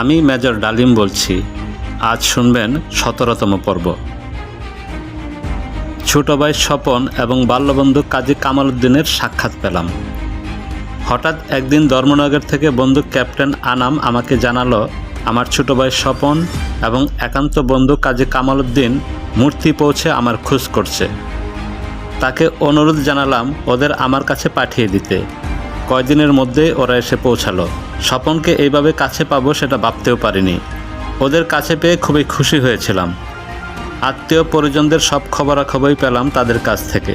আমি মেজর ডালিম বলছি, আজ শুনবেন সতেরোতম পর্ব। ছোট ভাই স্বপন এবং বাল্যবন্ধু কাজী কামাল উদ্দিনের সাক্ষাৎ পেলাম। হঠাৎ একদিন ধর্মনগর থেকে বন্ধু ক্যাপ্টেন আনাম আমাকে জানালো, আমার ছোট ভাই স্বপন এবং একান্ত বন্ধু কাজী কামাল উদ্দিন মূর্তি পৌঁছে আমার খোঁজ করছে। তাকে অনুরোধ জানালাম, ওদের আমার কাছে পাঠিয়ে দিতে। কয়দিনের মধ্যে ওরা এসে পৌঁছালো। স্বপনকে এইভাবে কাছে পাবো সেটা ভাবতেও পারিনি। ওদের কাছে পেয়ে খুবই খুশি হয়েছিলাম। আত্মীয় পরিজনদের সব খবরাখবরই পেলাম তাদের কাছ থেকে।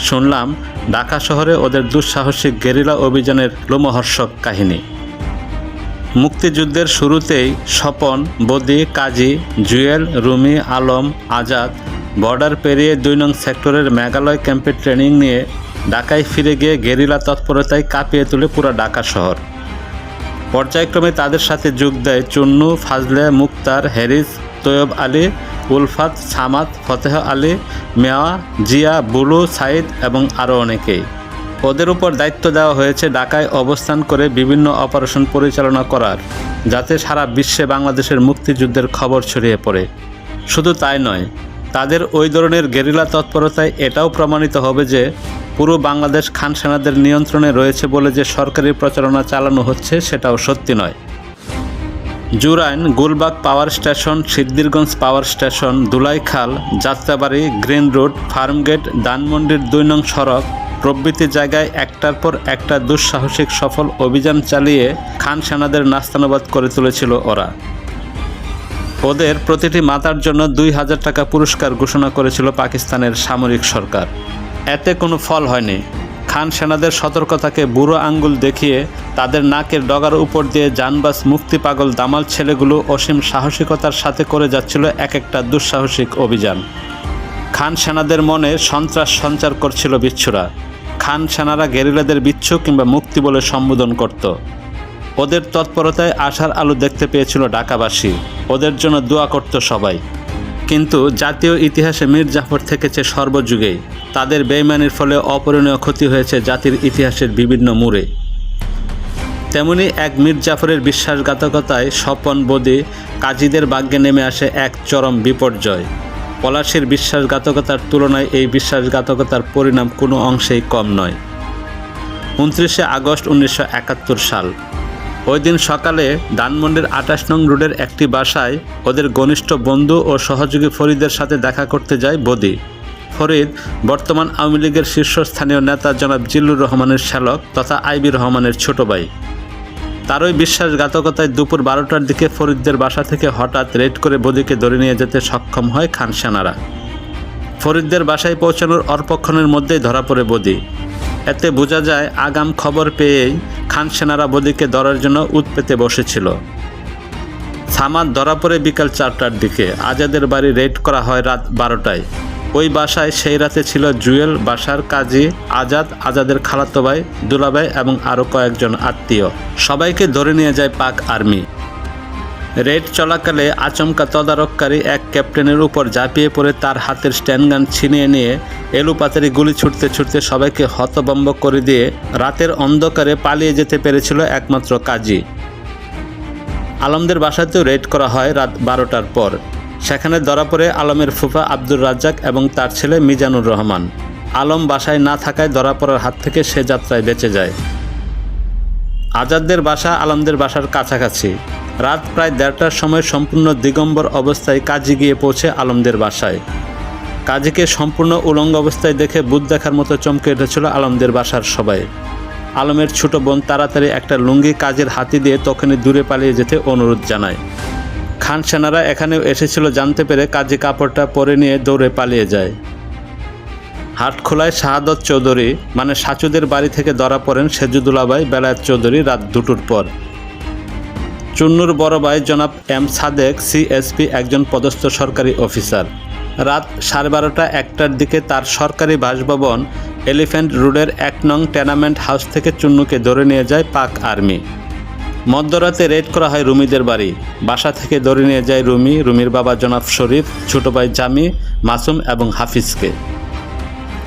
শুনলাম, ঢাকা শহরে ওদের দুঃসাহসিক গেরিলা অভিযানের লোমহর্ষক কাহিনী। মুক্তিযুদ্ধের শুরুতেই স্বপন, বদি, কাজী, জুয়েল, রুমি, আলম, আজাদ বর্ডার পেরিয়ে দুই নং সেক্টরের মেঘালয় ক্যাম্পে ট্রেনিং নিয়ে ঢাকায় ফিরে গিয়ে গেরিলা তৎপরতায় কাঁপিয়ে তুলে পুরো ঢাকা শহর। পর্যায়ক্রমে তাদের সাথে যোগ দেয় চুন্নু, ফাজলে, মুক্তার, হ্যারিস, তৈয়ব আলী, উলফাত, সামাদ, ফতেহ আলী, মেওয়া, জিয়া, বুলু সাইদ এবং আরও অনেকেই। ওদের উপর দায়িত্ব দেওয়া হয়েছে ঢাকায় অবস্থান করে বিভিন্ন অপারেশন পরিচালনা করার, যাতে সারা বিশ্বে বাংলাদেশের মুক্তিযুদ্ধের খবর ছড়িয়ে পড়ে। শুধু তাই নয় তাদের ওই ধরনের গেরিলা তৎপরতায় এটাও প্রমাণিত হবে যে পুরো বাংলাদেশ খান সেনাদের নিয়ন্ত্রণে রয়েছে বলে যে সরকারি প্রচারণা চালানো হচ্ছে সেটাও সত্যি নয়। Jurain Gulbagh power station Siddhirganj power station, Dulaikhal, Jatrabari, Green Road, Farmgate দানমন্ডির দুই নং সড়ক প্রভৃতি জায়গায় একটার পর একটা দুঃসাহসিক সফল অভিযান চালিয়ে খান সেনাদের নাস্তানুবাদ করে তুলেছিল ওরা। ওদের প্রতিটি মাতার জন্য দুই হাজার টাকা পুরস্কার ঘোষণা করেছিল পাকিস্তানের সামরিক সরকার। এতে কোনো ফল হয়নি। খান সেনাদের সতর্কতাকে বুড়ো আঙ্গুল দেখিয়ে তাদের নাকের ডগার উপর দিয়ে জানবাস মুক্তি পাগল দামাল ছেলেগুলো অসীম সাহসিকতার সাথে করে যাচ্ছিল এক একটা দুঃসাহসিক অভিযান। খান সেনাদের মনে সন্ত্রাস সঞ্চার করছিল বিচ্ছুরা। খান সেনারা গেরিলাদের বিচ্ছু কিংবা মুক্তি বলে সম্বোধন করত। ওদের তৎপরতায় আশার আলো দেখতে পেয়েছিল ঢাকাবাসী। ওদের জন্য দোয়া করত সবাই। কিন্তু জাতীয় ইতিহাসে মীর জাফর থেকেছে সর্বযুগেই। তাদের বেইমানির ফলে অপরিণীয় ক্ষতি হয়েছে জাতির ইতিহাসের বিভিন্ন মোড়ে। তেমনি এক মীর জাফরের বিশ্বাসঘাতকতায় স্বপন বদি কাজীদের ভাগ্যে নেমে আসে এক চরম বিপর্যয়। পলাশির বিশ্বাসঘাতকতার তুলনায় এই বিশ্বাসঘাতকতার পরিণাম কোনো অংশেই কম নয়। উনত্রিশে আগস্ট উনিশশো একাত্তর সাল। ওই দিন সকালে ধানমন্ডির আটাশ নং রোডের একটি বাসায় ওদের ঘনিষ্ঠ বন্ধু ও সহযোগী ফরিদের সাথে দেখা করতে যায় বদি। ফরিদ বর্তমান আওয়ামী লীগের শীর্ষস্থানীয় নেতা জনাব জিল্লুর রহমানের শ্যালক তথা আইবি রহমানের ছোট ভাই। তারই বিশ্বাসঘাতকতায় দুপুর বারোটার দিকে ফরিদদের বাসা থেকে হঠাৎ রেড করে বদিকে ধরে নিয়ে যেতে সক্ষম হয় খান সেনারা। ফরিদদের বাসায় পৌঁছানোর অল্পক্ষণের মধ্যেই ধরা পড়ে বদি। এতে বোঝা যায় আগাম খবর পেয়েই খান সেনারা বদিকে ধরার জন্য উৎপেতে বসেছিল। সামাদ ধরা পড়ে বিকাল চারটার দিকে। আজাদের বাড়ি রেড করা হয় রাত বারোটায়। ওই বাসায় সেই রাতে ছিল জুয়েল, বাসার কাজী, আজাদ, আজাদের খালাতো ভাই, দুলাভাই এবং আরও কয়েকজন আত্মীয়। সবাইকে ধরে নিয়ে যায় পাক আর্মি। রেড চলাকালে আচমকা তদারককারী এক ক্যাপ্টেনের উপর ঝাঁপিয়ে পড়ে তার হাতের স্ট্যান্ডগান ছিনিয়ে নিয়ে এলুপাতারি গুলি ছুটতে ছুটতে সবাইকে হতবম্ব করে দিয়ে রাতের অন্ধকারে পালিয়ে যেতে পেরেছিল একমাত্র কাজী। আলমদের বাসাতেও রেড করা হয় রাত বারোটার পর। সেখানে ধরা পড়ে আলমের ফুফা আব্দুর রাজ্জাক এবং তার ছেলে মিজানুর রহমান। আলম বাসায় না থাকায় ধরা পড়ার হাত থেকে সে যাত্রায় বেঁচে যায়। আজাদদের বাসা আলমদের বাসার কাছাকাছি। রাত প্রায় দেড়টার সময় সম্পূর্ণ দিগম্বর অবস্থায় কাজী গিয়ে পৌঁছে আলমদের বাসায়। কাজীকে সম্পূর্ণ উলঙ্গ অবস্থায় দেখে বুধ দেখার মতো চমকে উঠেছিল আলমদের বাসার সবাই। আলমের ছোট বোন তাড়াতাড়ি একটা লুঙ্গি কাজের হাতি দিয়ে তখনই দূরে পালিয়ে যেতে অনুরোধ জানায়। খান সেনারা এখানেও এসেছিল জানতে পেরে কাজী কাপড়টা পরে নিয়ে দৌড়ে পালিয়ে যায়। হাটখোলায় শাহাদত চৌধুরী মানে সাচুদের বাড়ি থেকে ধরা পড়েন সেজুদুলাবাই বেলায়েত চৌধুরী রাত দুটোর পর। চুন্নুর বড় ভাই জনাব এম সাদেক সিএসপি একজন পদস্থ সরকারি অফিসার। রাত সাড়ে বারোটা একটার দিকে তার সরকারি বাসভবন এলিফ্যান্ট রোডের এক নং টেনামেন্ট হাউস থেকে চুন্নুকে ধরে নিয়ে যায় পাক আর্মি। মধ্যরাতে রেড করা হয় রুমিদের বাড়ি। বাসা থেকে ধরে নিয়ে যায় রুমি, রুমির বাবা জনাব শরীফ, ছোট ভাই জামি, মাসুম এবং হাফিজকে।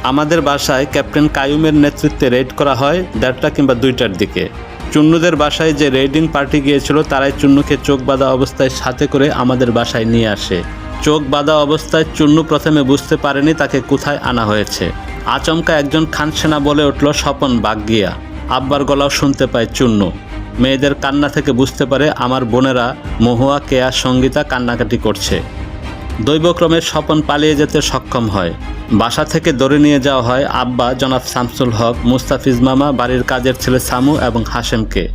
আমাদের বাসায় ক্যাপ্টেন কায়ুমের নেতৃত্বে রেড করা হয় দেড়টা কিংবা দুইটার দিকে। চুন্নুদের বাসায় যে রেডিং পার্টি গিয়েছিল, তারাই চুন্নুকে চোখ বাঁধা অবস্থায় সাথে করে আমাদের বাসায় নিয়ে আসে। চোখ বাঁধা অবস্থায় চুন্নু প্রথমে বুঝতে পারেনি তাকে কোথায় আনা হয়েছে। আচমকা একজন খান সেনা বলে উঠল, স্বপন বাগিয়া আব্বার গলাও শুনতে পায় চুন্নু। মেয়েদের কান্না থেকে বুঝতে পারে, আমার বোনেরা মহুয়া, কেয়া, সঙ্গীতা কান্নাকাটি করছে। দৈবক্রমে স্বপন পালিয়ে যেতে সক্ষম হয়। বাসা থেকে ধরে নিয়ে যাওয়া হয় আব্বা জনাব শামসুল হক, মুস্তাফিজ মামা, বাড়ির কাজের ছেলে সামু এবং হাশেমকে।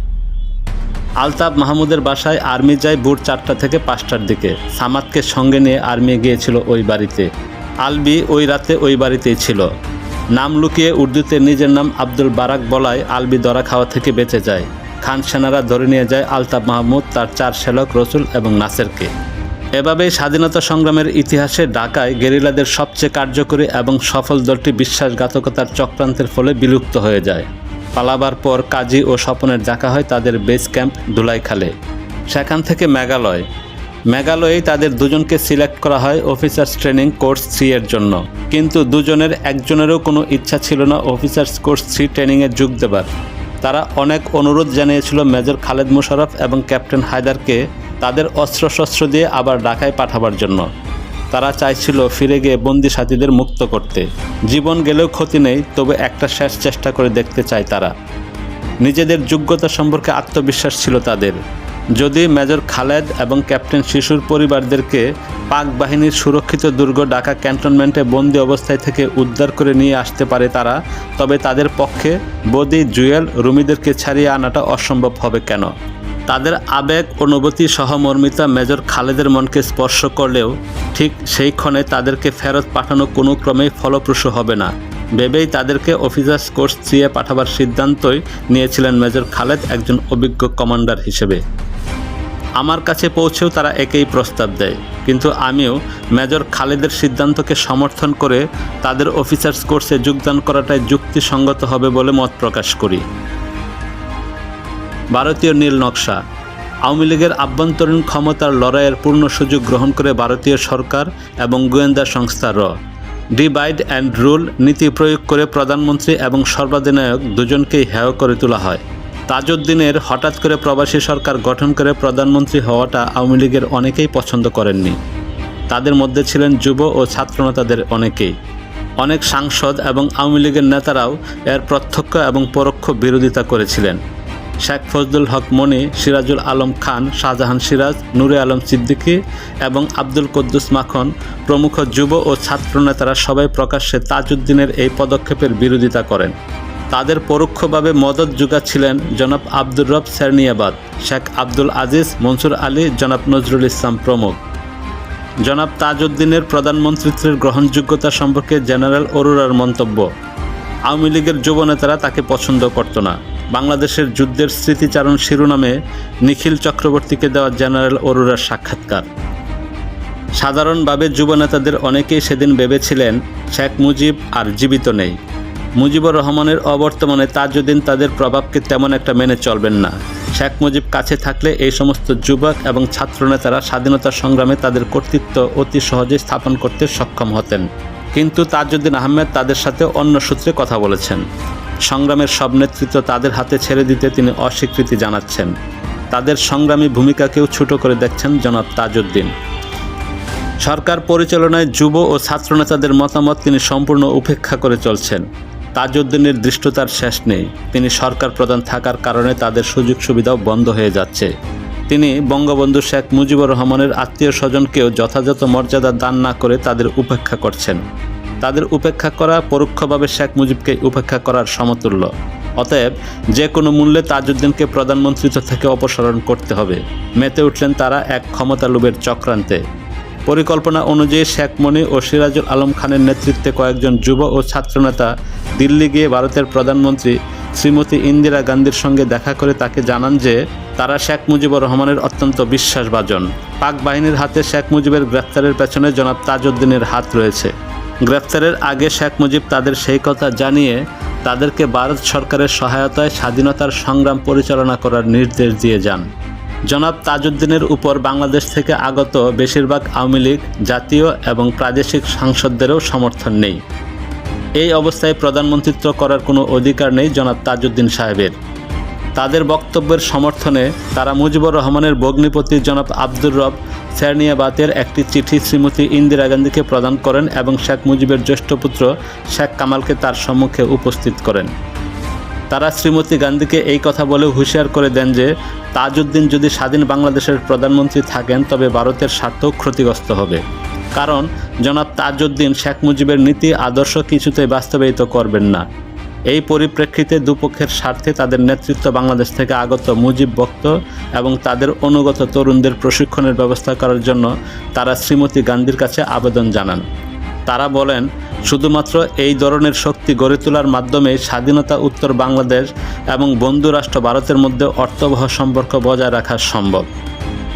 আলতাফ মাহমুদের বাসায় আর্মি যায় ভোর চারটা থেকে পাঁচটার দিকে। সামাদকে সঙ্গে নিয়ে আর্মি গিয়েছিল ওই বাড়িতে। আলবি ওই রাতে ওই বাড়িতেই ছিল। নাম লুকিয়ে উর্দুতে নিজের নাম আব্দুল বারাক বলায় আলবি দরা খাওয়া থেকে বেঁচে যায়। খান সেনারা ধরে নিয়ে যায় আলতাফ মাহমুদ, তার চার শ্যালক, রসুল এবং নাসেরকে। এভাবেই স্বাধীনতা সংগ্রামের ইতিহাসে ঢাকায় গেরিলাদের সবচেয়ে কার্যকরী এবং সফল দলটি বিশ্বাসঘাতকতার চক্রান্তের ফলে বিলুপ্ত হয়ে যায়। পালাবার পর কাজী ও স্বপনের দেখা হয় তাদের বেস ক্যাম্প ধুলাইখালে। সেখান থেকে মেঘালয়। মেঘালয়েই তাদের দুজনকে সিলেক্ট করা হয় অফিসার্স ট্রেনিং কোর্স থ্রি এর জন্য। কিন্তু দুজনের একজনেরও কোনো ইচ্ছা ছিল না অফিসার্স কোর্স থ্রি ট্রেনিংয়ে যোগ দেবার। তারা অনেক অনুরোধ জানিয়েছিল মেজর খালেদ মুশারফ এবং ক্যাপ্টেন হায়দারকে তাদের অস্ত্রশস্ত্র দিয়ে আবার ঢাকায় পাঠাবার জন্য। তারা চাইছিল ফিরে গিয়ে বন্দি সাথীদের মুক্ত করতে। জীবন গেলেও ক্ষতি নেই, তবে একটা শেষ চেষ্টা করে দেখতে চায় তারা। নিজেদের যোগ্যতা সম্পর্কে আত্মবিশ্বাস ছিল তাদের। যদি মেজর খালেদ এবং ক্যাপ্টেন শিশুর পরিবারদেরকে পাক বাহিনীর সুরক্ষিত দুর্গ ঢাকা ক্যান্টনমেন্টে বন্দি অবস্থায় থেকে উদ্ধার করে নিয়ে আসতে পারে তারা, তবে তাদের পক্ষে বদি জুয়েল রুমিদেরকে ছাড়িয়ে আনাটা অসম্ভব হবে কেন? তাদের আবেগ অনুভূতি সহমর্মিতা মেজর খালেদের মনকে স্পর্শ করলেও ঠিক সেই ক্ষণে তাদেরকে ফেরত পাঠানো কোনো ক্রমেই ফলপ্রসূ হবে না। ভেবেই তাদেরকে অফিসার্স কোর্স থ্রিয়ে পাঠাবার সিদ্ধান্তই নিয়েছিলেন মেজর খালেদ একজন অভিজ্ঞ কমান্ডার হিসেবে। আমার কাছে পৌঁছেও তারা একেই প্রস্তাব দেয়, কিন্তু আমিও মেজর খালেদের সিদ্ধান্তকে সমর্থন করে তাদের অফিসার্স কোর্সে যোগদান করাটাই যুক্তিসঙ্গত হবে বলে মত প্রকাশ করি। ভারতীয় নীল নকশা। আওয়ামী লীগের আভ্যন্তরীণ ক্ষমতার লড়াইয়ের পূর্ণ সুযোগ গ্রহণ করে ভারতীয় সরকার এবং গোয়েন্দা সংস্থা র। ডিভাইড অ্যান্ড রুল নীতি প্রয়োগ করে প্রধানমন্ত্রী এবং সর্বাধিনায়ক দুজনকেই হেয় করে তোলা হয়। তাজউদ্দিনের হঠাৎ করে প্রবাসী সরকার গঠন করে প্রধানমন্ত্রী হওয়াটা আওয়ামী লীগের অনেকেই পছন্দ করেননি। তাদের মধ্যে ছিলেন যুব ও ছাত্রনেতাদের অনেকেই। অনেক সাংসদ এবং আওয়ামী লীগের নেতারাও এর প্রত্যক্ষ এবং পরোক্ষ বিরোধিতা করেছিলেন। শেখ ফজলুল হক মনি, সিরাজুল আলম খান, শাহজাহান সিরাজ, নুরে আলম সিদ্দিকী এবং আব্দুল কুদ্দুস মাখন প্রমুখ যুব ও ছাত্র নেতারা সবাই প্রকাশ্যে তাজউদ্দিনের এই পদক্ষেপের বিরোধিতা করেন। তাদের পরোক্ষভাবে মদত যোগাচ্ছিলেন জনাব আব্দুর রব সেরনিয়াবাদ শেখ আব্দুল আজিজ, মনসুর আলী, জনাব নজরুল ইসলাম প্রমুখ। জনাব তাজউদ্দিনের প্রধানমন্ত্রীত্বের গ্রহণযোগ্যতা সম্পর্কে জেনারেল অরোরার মন্তব্য, আওয়ামী লীগের যুব নেতারা তাকে পছন্দ করত না। বাংলাদেশের যুদ্ধের স্মৃতিচারণ শিরোনামে নিখিল চক্রবর্তীকে দেওয়া জেনারেল অরোরার সাক্ষাৎকার। সাধারণভাবে যুব নেতাদের অনেকেই সেদিন ভেবেছিলেন, শেখ মুজিব আর জীবিত নেই। মুজিবুর রহমানের অবর্তমানে তাজউদ্দিন তাদের প্রভাবকে তেমন একটা মেনে চলবেন না। শেখ মুজিব কাছে থাকলে এই সমস্ত যুবক এবং ছাত্রনেতারা স্বাধীনতা সংগ্রামে তাদের কর্তৃত্ব অতি সহজে স্থাপন করতে সক্ষম হতেন। কিন্তু তাজউদ্দিন আহমেদ তাদের সাথে অন্য সূত্রে কথা বলেছেন। সংগ্রামের সব নেতৃত্ব তাদের হাতে ছেড়ে দিতে তিনি অস্বীকৃতি জানাচ্ছেন। তাদের সংগ্রামী ভূমিকাকেও ছোট করে দেখছেন জনাব তাজউদ্দিন। সরকার পরিচালনায় যুব ও ছাত্রনেতাদের মতামত তিনি সম্পূর্ণ উপেক্ষা করে চলছেন। তাজউদ্দিনের দৃষ্টতার শেষ নেই। তিনি সরকার প্রধান থাকার কারণে তাদের সুযোগ সুবিধাও বন্ধ হয়ে যাচ্ছে। তিনি বঙ্গবন্ধু শেখ মুজিবুর রহমানের আত্মীয় স্বজনকেও যথাযথ মর্যাদা দান না করে তাদের উপেক্ষা করছেন। তাদের উপেক্ষা করা পরোক্ষভাবে শেখ মুজিবকে উপেক্ষা করার সমতুল্য। অতএব, যে কোনো মূল্যে তাজউদ্দিনকে প্রধানমন্ত্রিত্ব থেকে অপসারণ করতে হবে। মেতে উঠলেন তারা এক ক্ষমতা লোভের চক্রান্তে। পরিকল্পনা অনুযায়ী শেখ মনি ও সিরাজুল আলম খানের নেতৃত্বে কয়েকজন যুব ও ছাত্রনেতা দিল্লি গিয়ে ভারতের প্রধানমন্ত্রী শ্রীমতী ইন্দিরা গান্ধীর সঙ্গে দেখা করে তাকে জানান যে, তারা শেখ মুজিবুর রহমানের অত্যন্ত বিশ্বাসভাজন। পাক বাহিনীর হাতে শেখ মুজিবের গ্রেফতারের পেছনে জনাব তাজউদ্দিনের হাত রয়েছে। গ্রেপ্তারের আগে শেখ মুজিব তাদের সেই কথা জানিয়ে তাদেরকে ভারত সরকারের সহায়তায় স্বাধীনতার সংগ্রাম পরিচালনা করার নির্দেশ দিয়ে যান। জনাব তাজউদ্দিনের উপর বাংলাদেশ থেকে আগত বেশিরভাগ আওয়ামী লীগ জাতীয় এবং প্রাদেশিক সাংসদদেরও সমর্থন নেই। এই অবস্থায় প্রধানমন্ত্রিত্ব করার কোনো অধিকার নেই জনাব তাজউদ্দিন সাহেবের। তাদের বক্তব্যের সমর্থনে তারা মুজিবুর রহমানের ভগ্নিপতি জনাব আব্দুর রব স্যারনিয়াবাতের একটি চিঠি শ্রীমতী ইন্দিরা গান্ধীকে প্রদান করেন এবং শেখ মুজিবের জ্যেষ্ঠ পুত্র শেখ কামালকে তার সম্মুখে উপস্থিত করেন। তারা শ্রীমতী গান্ধীকে এই কথা বলে হুঁশিয়ার করে দেন যে, তাজউদ্দিন যদি স্বাধীন বাংলাদেশের প্রধানমন্ত্রী থাকেন, তবে ভারতের স্বার্থও ক্ষতিগ্রস্ত হবে। কারণ, জনাব তাজউদ্দিন শেখ মুজিবের নীতি, আদর্শ কিছুতেই বাস্তবায়িত করবেন না। এই পরিপ্রেক্ষিতে দুপক্ষের স্বার্থে তাদের নেতৃত্ব বাংলাদেশ থেকে আগত মুজিব বক্ত এবং তাদের অনুগত তরুণদের প্রশিক্ষণের ব্যবস্থা করার জন্য তারা শ্রীমতী গান্ধীর কাছে আবেদন জানান। তারা বলেন, শুধুমাত্র এই ধরনের শক্তি গড়ে তোলার মাধ্যমে স্বাধীনতা উত্তর বাংলাদেশ এবং বন্ধুরাষ্ট্র ভারতের মধ্যে অর্থবহ সম্পর্ক বজায় রাখা সম্ভব।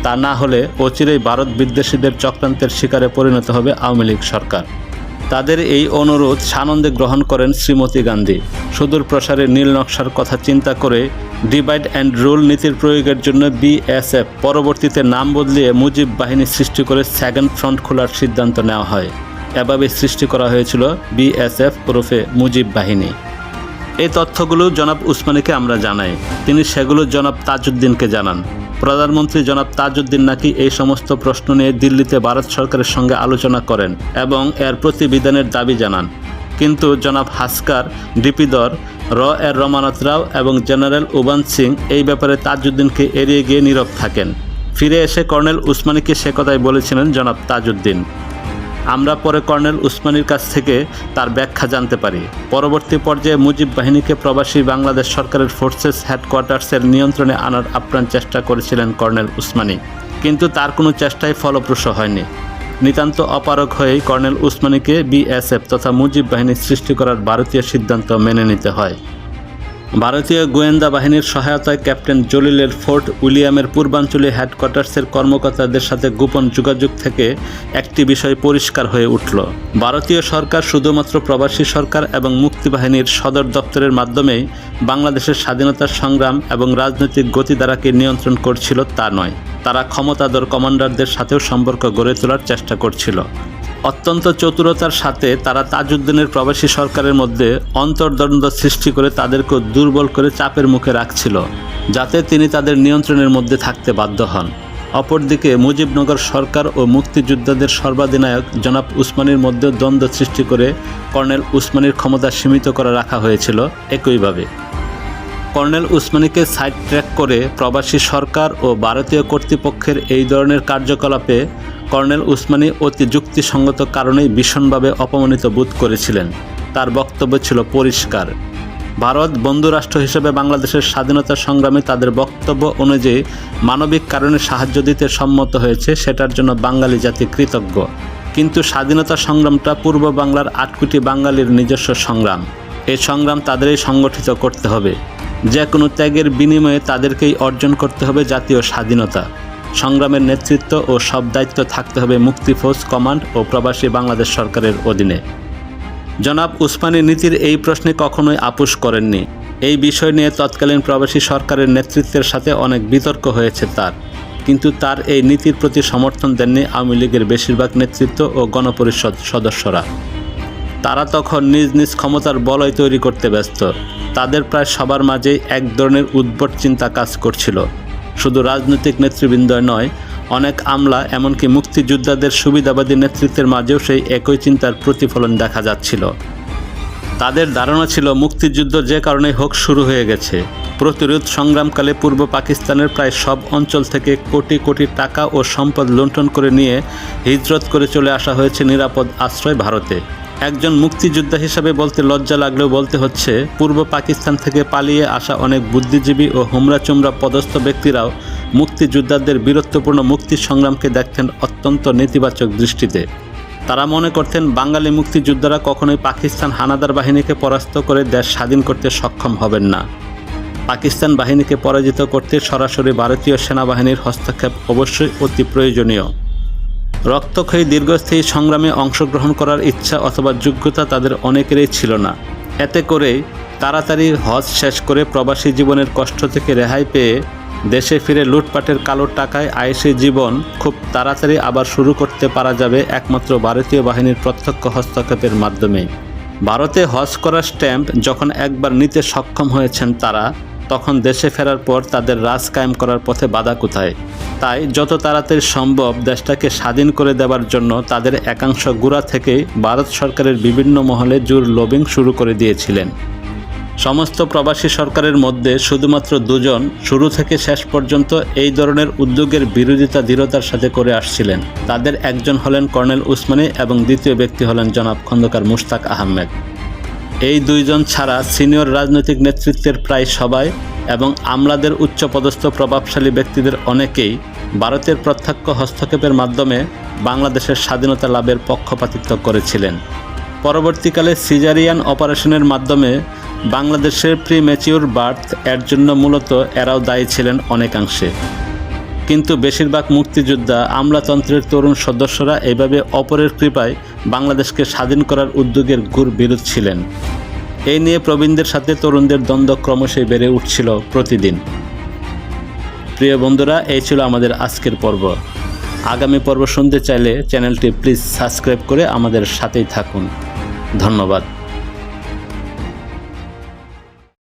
তা না হলে অচিরেই ভারত বিদ্বেষীদের চক্রান্তের শিকারে পরিণত হবে আওয়ামী লীগ সরকার। তাদের এই অনুরোধ সানন্দে গ্রহণ করেন শ্রীমতী গান্ধী। সুদূর প্রসারে নীল নকশার কথা চিন্তা করে ডিভাইড অ্যান্ড রুল নীতির প্রয়োগের জন্য বিএসএফ পরবর্তীতে নাম বদলিয়ে মুজিব বাহিনী সৃষ্টি করে সেকেন্ড ফ্রন্ট খোলার সিদ্ধান্ত নেওয়া হয়। এভাবে সৃষ্টি করা হয়েছিল বিএসএফ ওরফে মুজিব বাহিনী। এই তথ্যগুলো জনাব উসমানীকে আমরা জানাই। তিনি সেগুলো জনাব তাজউদ্দিনকে জানান। প্রধানমন্ত্রী জনাব তাজউদ্দিন নাকি এই সমস্ত প্রশ্ন নিয়ে দিল্লিতে ভারত সরকারের সঙ্গে আলোচনা করেন এবং এর প্রতিবিধানের দাবি জানান। কিন্তু জনাব হাসকার ডিপিদর র এর রমানাথ রাও এবং জেনারেল উবান সিং এই ব্যাপারে তাজউদ্দিনকে এড়িয়ে গিয়ে নীরব থাকেন। ফিরে এসে কর্নেল উসমানীকে সে কথাই বলেছিলেন জনাব তাজউদ্দিন। আমরা পরে কর্নেল উসমানির কাছ থেকে তার ব্যাখ্যা জানতে পারি। পরবর্তী পর্যায়ে মুজিব বাহিনীকে প্রবাসী বাংলাদেশ সরকারের ফোর্সেস হেডকোয়ার্টার্সের নিয়ন্ত্রণে আনার আপ্রাণ চেষ্টা করেছিলেন কর্নেল উসমানী। কিন্তু তার কোনো চেষ্টাই ফলপ্রসূ হয়নি। নিতান্ত অপারগ হয়েই কর্নেল উসমানীকে বিএসএফ তথা মুজিব বাহিনী সৃষ্টি করার ভারতীয় সিদ্ধান্ত মেনে নিতে হয়। ভারতীয় গোয়েন্দা বাহিনীর সহায়তায় ক্যাপ্টেন জলিলের ফোর্ট উইলিয়ামের পূর্বাঞ্চলীয় হেডকোয়ার্টার্সের কর্মকর্তাদের সাথে গোপন যোগাযোগ থেকে একটি বিষয় পরিষ্কার হয়ে উঠল। ভারতীয় সরকার শুধুমাত্র প্রবাসী সরকার এবং মুক্তিবাহিনীর সদর দপ্তরের মাধ্যমেই বাংলাদেশের স্বাধীনতার সংগ্রাম এবং রাজনৈতিক গতিধারাকে নিয়ন্ত্রণ করছিল তা নয়। তারা ক্ষমতাধর কমান্ডারদের সাথেও সম্পর্ক গড়ে তোলার চেষ্টা করছিল। অত্যন্ত চতুরতার সাথে তারা তাজউদ্দিনের প্রবাসী সরকারের মধ্যে অন্তর্দ্বন্দ্ব সৃষ্টি করে তাদেরকে দুর্বল করে চাপের মুখে রাখছিল, যাতে তিনি তাদের নিয়ন্ত্রণের মধ্যে থাকতে বাধ্য হন। অপরদিকে মুজিবনগর সরকার ও মুক্তিযোদ্ধাদের সর্বাধিনায়ক জনাব উসমানির মধ্যে দ্বন্দ্ব সৃষ্টি করে কর্নেল উসমানির ক্ষমতা সীমিত করে রাখা হয়েছিল একইভাবে। কর্নেল উসমানিকে সাইড ট্র্যাক করে প্রবাসী সরকার ও ভারতীয় কর্তৃপক্ষের এই ধরনের কার্যকলাপে কর্নেল উসমানী অতি যুক্তিসঙ্গত কারণেই ভীষণভাবে অপমানিত বোধ করেছিলেন। তার বক্তব্য ছিল পরিষ্কার। ভারত বন্ধুরাষ্ট্র হিসেবে বাংলাদেশের স্বাধীনতা সংগ্রামে তাদের বক্তব্য অনুযায়ী মানবিক কারণে সাহায্য দিতে সম্মত হয়েছে, সেটার জন্য বাঙালি জাতি কৃতজ্ঞ। কিন্তু স্বাধীনতা সংগ্রামটা পূর্ব বাংলার আট কোটি বাঙালির নিজস্ব সংগ্রাম। এই সংগ্রাম তাদেরই সংগঠিত করতে হবে। যে কোনো ত্যাগের বিনিময়ে তাদেরকেই অর্জন করতে হবে জাতীয় স্বাধীনতা। সংগ্রামের নেতৃত্ব ও সব দায়িত্ব থাকতে হবে মুক্তি ফৌজ কমান্ড ও প্রবাসী বাংলাদেশ সরকারের অধীনে। জনাব উসমানী নীতির এই প্রশ্নে কখনোই আপোষ করেননি। এই বিষয় নিয়ে তৎকালীন প্রবাসী সরকারের নেতৃত্বের সাথে অনেক বিতর্ক হয়েছে তার। কিন্তু তার এই নীতির প্রতি সমর্থন দেননি আওয়ামী লীগের বেশিরভাগ নেতৃত্ব ও গণপরিষদ সদস্যরা। তারা তখন নিজ নিজ ক্ষমতার বলয় তৈরি করতে ব্যস্ত। তাদের প্রায় সবার মাঝেই এক ধরনের উদ্ভট চিন্তা কাজ করছিল। শুধু রাজনৈতিক নেতৃবৃন্দ নয়, অনেক আমলা এমনকি মুক্তিযোদ্ধাদের সুবিধাবাদী নেতৃত্বের মাঝেও সেই একই চিন্তার প্রতিফলন দেখা যাচ্ছিল। তাদের ধারণা ছিল মুক্তিযুদ্ধ যে কারণে হোক শুরু হয়ে গেছে। প্রতিরোধ সংগ্রামকালে পূর্ব পাকিস্তানের প্রায় সব অঞ্চল থেকে কোটি কোটি টাকা ও সম্পদ লুণ্ঠন করে নিয়ে হিজরত করে চলে আসা হয়েছে নিরাপদ আশ্রয় ভারতে। একজন মুক্তিযোদ্ধা হিসাবে বলতে লজ্জা লাগলেও বলতে হচ্ছে, পূর্ব পাকিস্তান থেকে পালিয়ে আসা অনেক বুদ্ধিজীবী ও হুমরা চুমরা পদস্থ ব্যক্তিরাও মুক্তিযোদ্ধাদের বীরত্বপূর্ণ মুক্তি সংগ্রামকে দেখতেন অত্যন্ত নেতিবাচক দৃষ্টিতে। তারা মনে করতেন, বাঙালি মুক্তিযোদ্ধারা কখনোই পাকিস্তান হানাদার বাহিনীকে পরাস্ত করে দেশ স্বাধীন করতে সক্ষম হবেন না। পাকিস্তান বাহিনীকে পরাজিত করতে সরাসরি ভারতীয় সেনাবাহিনীর হস্তক্ষেপ অবশ্যই অতি প্রয়োজনীয়। রক্তক্ষয়ী দীর্ঘস্থায়ী সংগ্রামে অংশগ্রহণ করার ইচ্ছা অথবা যোগ্যতা তাদের অনেকেরই ছিল না। এতে করে তাড়াতাড়ি হজ শেষ করে প্রবাসী জীবনের কষ্ট থেকে রেহাই পেয়ে দেশে ফিরে লুটপাটের কালো টাকায় আয়েসি জীবন খুব তাড়াতাড়ি আবার শুরু করতে পারা যাবে একমাত্র ভারতীয় বাহিনীর প্রত্যক্ষ হস্তক্ষেপের মাধ্যমে। ভারতে হজ করার স্ট্যাম্প যখন একবার নিতে সক্ষম হয়েছেন তারা তখন দেশে ফেরার পর তাদের রাজ কায়েম করার পথে বাধা কোথায়? তাই যত তাড়াতাড়ি সম্ভব দেশটাকে স্বাধীন করে দেওয়ার জন্য তাদের একাংশ গুড়া থেকেই ভারত সরকারের বিভিন্ন মহলে জোর লবিং শুরু করে দিয়েছিলেন। সমস্ত প্রবাসী সরকারের মধ্যে শুধুমাত্র দুজন শুরু থেকে শেষ পর্যন্ত এই ধরনের উদ্যোগের বিরোধিতা দৃঢ়তার সাথে করে আসছিলেন। তাদের একজন হলেন কর্নেল উসমানী এবং দ্বিতীয় ব্যক্তি হলেন জনাব খন্দকার মুশতাক আহমেদ। এই দুইজন ছাড়া সিনিয়র রাজনৈতিক নেতৃত্বের প্রায় সবাই এবং আমলাদের উচ্চপদস্থ প্রভাবশালী ব্যক্তিদের অনেকেই ভারতের প্রত্যক্ষ হস্তক্ষেপের মাধ্যমে বাংলাদেশের স্বাধীনতা লাভের পক্ষপাতিত্ব করেছিলেন। পরবর্তীকালে সিজারিয়ান অপারেশনের মাধ্যমে বাংলাদেশের প্রি ম্যাচিউর বার্থ এর জন্য মূলত এরাও দায়ী ছিলেন অনেকাংশে। কিন্তু বেশিরভাগ মুক্তিযোদ্ধা আমলাতন্ত্রের তরুণ সদস্যরা এভাবে অপরের কৃপায় বাংলাদেশকে স্বাধীন করার উদ্যোগের গুর বিরোধ ছিলেন। এই নিয়ে প্রবীণদের সাথে তরুণদের দ্বন্দ্ব ক্রমশই বেড়ে উঠছিল প্রতিদিন। প্রিয় বন্ধুরা, এই ছিল আমাদের আজকের পর্ব। আগামী পর্ব শুনতে চাইলে চ্যানেলটি প্লিজ সাবস্ক্রাইব করে আমাদের সাথেই থাকুন। ধন্যবাদ।